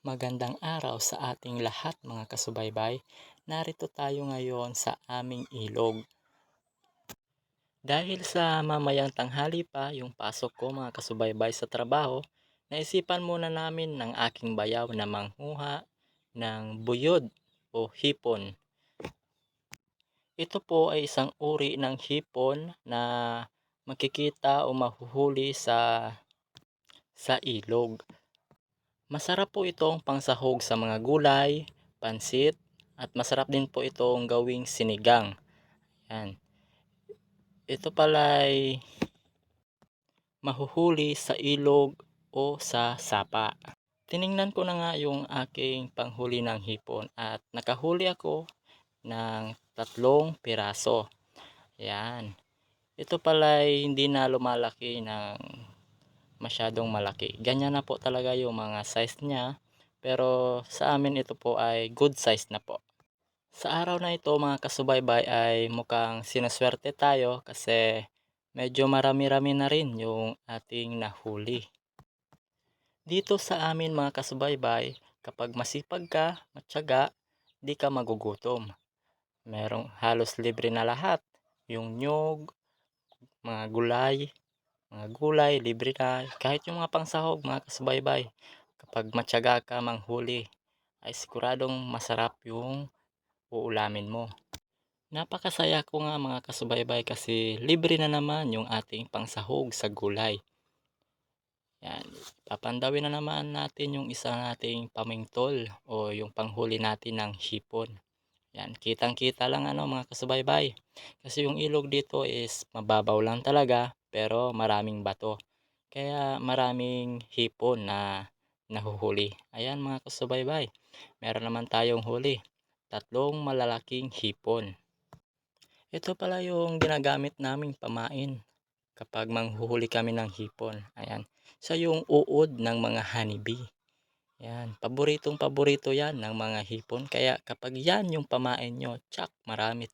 Magandang araw sa ating lahat mga kasubaybay. Narito tayo ngayon sa aming ilog. Dahil sa mamayang tanghali pa yung pasok ko mga kasubaybay sa trabaho, naisipan muna namin ng aking bayaw na manghuha ng buyod o hipon. Ito po ay isang uri ng hipon na makikita o mahuhuli sa sa ilog. Masarap po itong pangsahog sa mga gulay, pansit, at masarap din po itong gawing sinigang. Yan. Ito pala ay mahuhuli sa ilog o sa sapa. Tiningnan ko na nga yung aking panghuli ng hipon at nakahuli ako ng tatlong piraso. Yan. Ito pala ay hindi na lumalaki ng masyadong malaki. Ganyan na po talaga yung mga size niya. Pero sa amin ito po ay good size na po. Sa araw na ito mga kasubaybay ay mukhang sinaswerte tayo kasi medyo marami-rami na rin yung ating nahuli. Dito sa amin mga kasubaybay, kapag masipag ka, matyaga, di ka magugutom. Merong halos libre na lahat. Yung nyog, mga gulay, mga gulay, libre na. Kahit yung mga pangsahog, mga kasubaybay. Kapag matyaga ka manghuli, ay siguradong masarap yung uulamin mo. Napakasaya ko nga mga kasubaybay kasi libre na naman yung ating pangsahog sa gulay. Yan, papandawin na naman natin yung isa nating pamingtol o yung panghuli natin ng hipon. Yan, kitang-kita lang ano mga kasubaybay. Kasi yung ilog dito is mababaw lang talaga pero maraming bato. Kaya maraming hipon na nahuhuli. Ayan mga kasubaybay. Meron naman tayong huli. Tatlong malalaking hipon. Ito pala yung ginagamit naming pamain kapag manghuhuli kami ng hipon. Ayan. Sa yung uod ng mga honeybee. Yan, paboritong paborito yan ng mga hipon. Kaya kapag yan yung pamain nyo, tsak, marami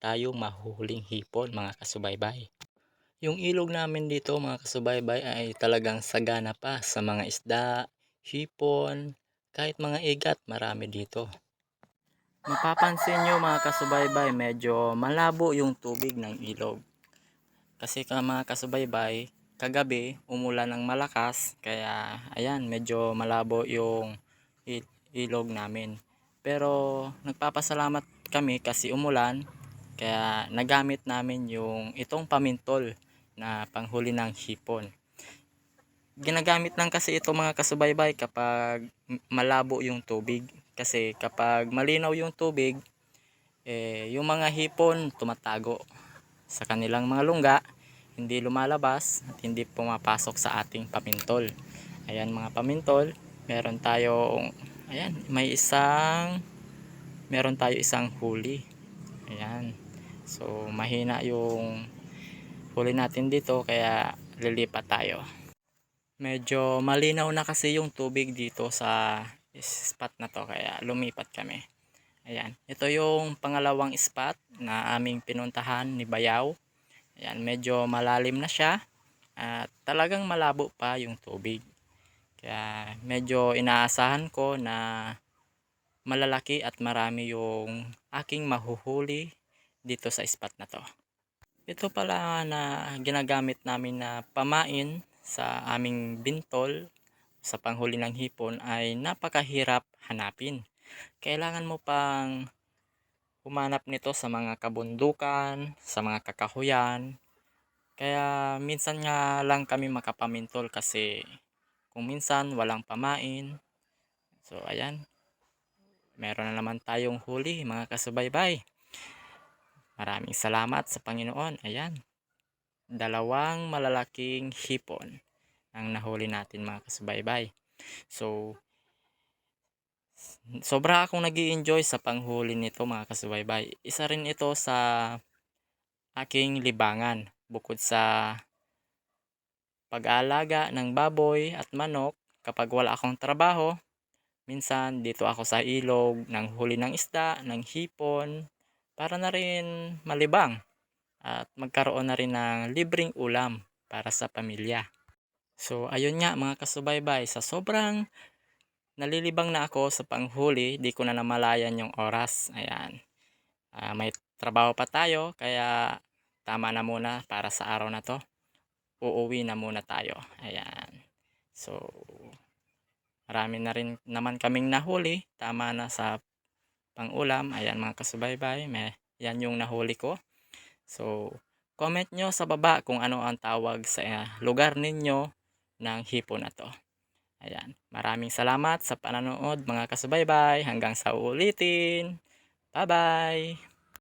tayong mahuhuling hipon mga kasubaybay. Yung ilog namin dito mga kasubaybay ay talagang sagana pa sa mga isda, hipon, kahit mga igat marami dito. Mapapansin nyo mga kasubaybay, medyo malabo yung tubig ng ilog. Kasi ka mga kasubaybay, kagabi umulan ng malakas kaya ayan medyo malabo yung ilog namin pero nagpapasalamat kami kasi umulan kaya nagamit namin yung itong pamintol na panghuli ng hipon. Ginagamit lang kasi ito mga kasubaybay kapag malabo yung tubig. Kasi kapag malinaw yung tubig eh, yung mga hipon tumatago sa kanilang mga lungga hindi lumalabas at hindi pumapasok sa ating pamintol. Ayan mga pamintol meron tayong ayan may isang meron tayo isang huli. Ayan. So mahina yung huli natin dito kaya lilipat tayo medyo malinaw na kasi yung tubig dito sa spot na to kaya lumipat kami ayan ito yung pangalawang spot na aming pinuntahan ni Bayaw Ayan, medyo malalim na siya at talagang malabo pa yung tubig. Kaya medyo inaasahan ko na malalaki at marami yung aking mahuhuli dito sa spot na to. Ito pala na ginagamit namin na pamain sa aming bintol sa panghuli ng hipon ay napakahirap hanapin. Kailangan mo pang humanap nito sa mga kabundukan, sa mga kakahuyan. Kaya minsan nga lang kami makapamintol kasi kung minsan walang pamain. So ayan. Meron na naman tayong huli mga kasubaybay. Maraming salamat sa Panginoon. Ayan. Dalawang malalaking hipon ang nahuli natin mga kasubaybay. So sobra akong nag enjoy sa panghuli nito mga kasubaybay. Isa rin ito sa aking libangan bukod sa pag-aalaga ng baboy at manok kapag wala akong trabaho. Minsan dito ako sa ilog ng huli ng isda, ng hipon para na rin malibang at magkaroon na rin ng libreng ulam para sa pamilya. So ayun nga mga kasubaybay, sa sobrang nalilibang na ako sa panghuli, di ko na namalayan yung oras. Ayan. Ah, may trabaho pa tayo, kaya tama na muna para sa araw na to. Uuwi na muna tayo. Ayan. So, marami na rin naman kaming nahuli. Tama na sa pangulam. Ayan mga kasubaybay. May, yan yung nahuli ko. So, comment nyo sa baba kung ano ang tawag sa eh, lugar ninyo ng hipon na to. Ayan. Maraming salamat sa pananood mga kasubaybay. Hanggang sa ulitin. Bye-bye!